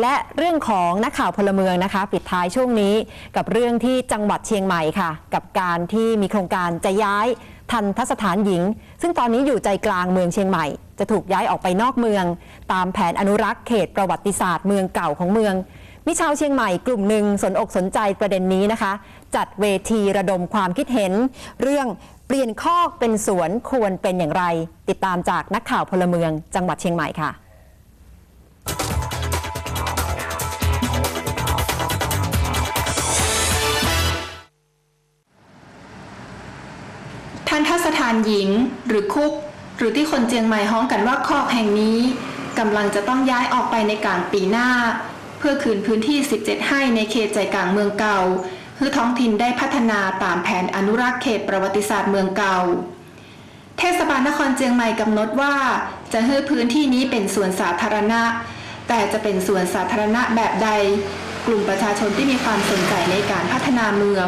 และเรื่องของนักข่าวพลเมืองนะคะ ปิดท้ายช่วงนี้กับเรื่องที่จังหวัดเชียงใหม่ค่ะ กับการที่มีโครงการจะย้ายทันทสถานหญิง ซึ่งตอนนี้อยู่ใจกลางเมืองเชียงใหม่ จะถูกย้ายออกไปนอกเมือง ตามแผนอนุรักษ์เขตประวัติศาสตร์เมืองเก่าของเมืองมีชาวเชียงใหม่กลุ่มหนึ่งสนอกสนใจประเด็นนี้นะคะ จัดเวทีระดมความคิดเห็น เรื่องเปลี่ยนคอกเป็นสวนควรเป็นอย่างไร ติดตามจากนักข่าวพลเมืองจังหวัดเชียงใหม่ค่ะ ทันทสถานหญิง หรือคุก หรือที่คนเจียงใหม่ฮ้องกันว่าคอกแห่งนี้กำลังจะต้องย้ายออกไปในกลางปีหน้า เพื่อคืนพื้นที่ 17ให้ในเขตใจกลางเมืองเก่าเพื่อท้องถิ่นได้พัฒนาตามแผนอนุรักษ์เขตประวัติศาสตร์เมืองเก่า เทศบาลนครเจียงใหม่กำหนดว่า จะให้พื้นที่นี้เป็นสวนสาธารณะ แต่จะเป็นสวนสาธารณะแบบใด กลุ่มประชาชนที่มีความสนใจในการพัฒนาเมือง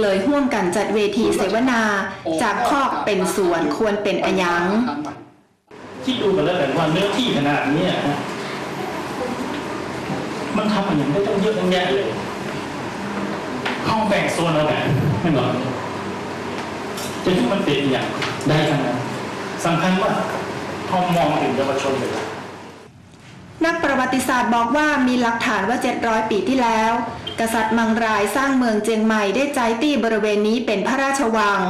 เลยห่วมกันจัดเวทีเสวนา จากคอกเป็นสวนควรเป็นอะหยังคิดดูกันแล้วกันว่าเนื้อที่ขนาดนี้มันทำอย่างได้ต้องเยอะตั้งแยะเลยห้องแบ่งโซนเอาแบบไม่หรอกจะที่มันเป็นอย่างได้ทั้งนั้นสำคัญว่าห้อมองถึงเยาวชนเลย นักประวัติศาสตร์บอกว่ามีหลักฐานว่า 700 ปีที่แล้ว กษัตริย์มังรายสร้างเมืองเจียงใหม่ได้ใจตี้บริเวณนี้เป็นพระราชวัง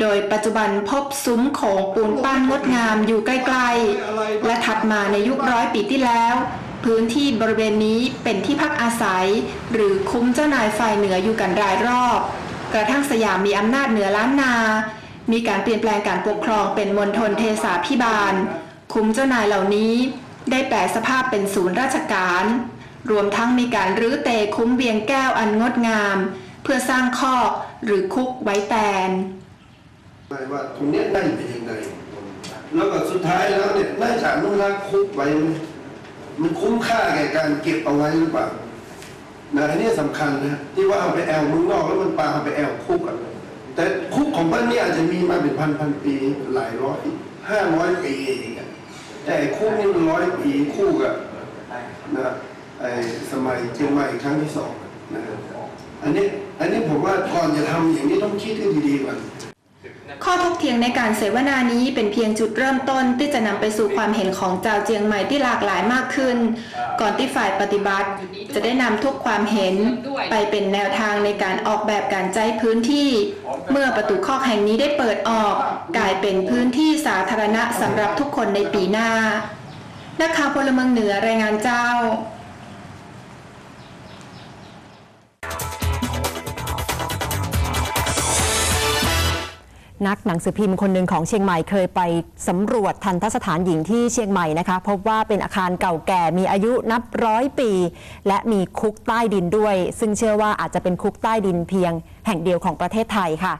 โดยปัจจุบันพบซุ้มโขงปูนปั้นงดงามอยู่ใกล้ๆ และถัดมาในยุคร้อยปีที่แล้ว พื้นที่บริเวณนี้เป็นที่พักอาศัย หรือคุ้มเจ้านายฝ่ายเหนืออยู่กันรายรอบ กระทั่งสยามมีอำนาจเหนือล้านนา มีการเปลี่ยนแปลงการปกครองเป็นมณฑลเทสาพิบาล คุ้มเจ้านายเหล่านี้ ได้แปลสภาพเป็นศูนย์ราชการ รวมทั้งมีการรื้อเตะคุ้มเวียงแก้วอันงดงาม เพื่อสร้างคอกหรือคุกไว้แตนไม่ว่าตรงนี้ได้เป็นยังไงแล้วก็สุดท้ายแล้วเนี่ยน่าจะอนุรักคุกไว้มันคุ้มค่าแก่การเก็บเอาไว้หรือเปล่านะอันนี้สำคัญนะที่ว่าเอาไปแอลมืองนอกแล้วมันปลาเอาไปแอลคุกอะแต่คุกของบ้านนี่อาจจะมีมาเป็นพันพันปีหลายร้อยห้าร้อยปีเองอะ แต่คุกนี่มันร้อยปีคู่กับนะไอ้สมัยเชียงใหม่ครั้งที่สองนะครับอันนี้อันนี้ผมว่าก่อนจะทำอย่างนี้ต้องคิดให้ดีๆก่อนข้อถกเถียงในการเสวนานี้เป็นเพียงจุดเริ่มต้นที่จะนำไปสู่ความเห็นของชาวเจียงใหม่ที่หลากหลายมากขึ้น ก่อนที่ฝ่ายปฏิบัติ จะได้นำทุกความเห็น ไปเป็นแนวทางในการออกแบบการใช้พื้นที่ เมื่อประตูคอกแห่งนี้ได้เปิดออก กลายเป็นพื้นที่สาธารณะสำหรับทุกคนในปีหน้านักข่าวพลเมืองเหนือรายงานเจ้า นักหนังสือพิมพ์คนหนึ่งของเชียงใหม่เคยไปสำรวจทันทสถานหญิงที่เชียงใหม่นะคะพบว่าเป็นอาคารเก่าแก่มีอายุนับร้อยปี และมีคุกใต้ดินด้วย ซึ่งเชื่อว่าอาจจะเป็นคุกใต้ดินเพียงแห่งเดียวของประเทศไทยค่ะ